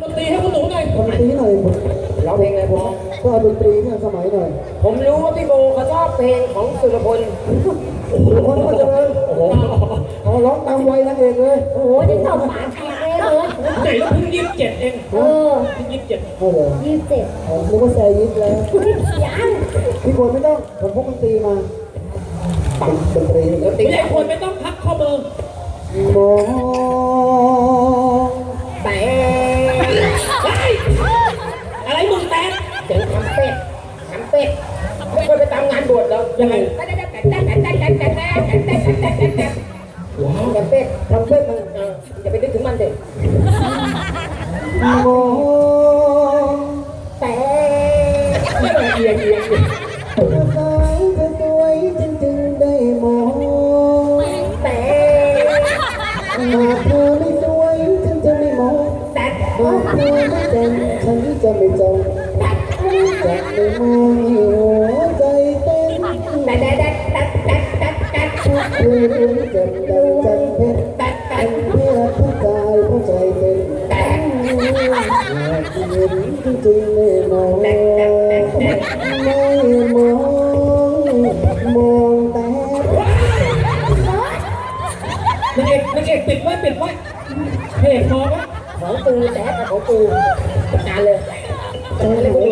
ดนตรีให้คุณหนูหน่อยทำดนตรีหน่อยร้องเพลงอะไรผมก็เอาดนตรีเนี่ยสมัยหน่อย ผมรู้ว่าพี่โบเขาชอบเพลงของสุรพลคนก็เจริญโอ้โหอ๋อร้องตามวัยนางเอกเลย โอ้โหจะตบปากแตกเลยเลยไหนแล้วเพิ่งยี่สิบเจ็ดเองเออเพิ่งยี่สิบเจ็ดโอ้โหยี่สิบเจ็ดอ๋อนึกว่าแซยิดแล้วยังพี่คนไม่ต้องผมพกดนตรีมาปังดนตรีดนตรีไม่ใช่คนไม่ต้องพักข้อมือมอง ก็ไปตามงานบวชแล้วยังไงว้แต่เป๊กทำเพื่อนมันอย่าไปนึกถึงมันเด็กโมแต่เอียงเอียงเอียง ฉันจะไม่จองจะไม่มองหัวใจเต้นแต่แต่แต่แต่แต่แต่แต่ทุกคืนจะดังจันเพชรแต่แต่เป็นเพื่อทุกกายหัวใจเต้นแต่อยากเห็นจริงไม่มองไม่มองมองแต่นางเอกนางเอกปิดไว้ปิดไว้เพลงพอไหม ของกูแต่ของกูจัดการเลยจัดการเลยกู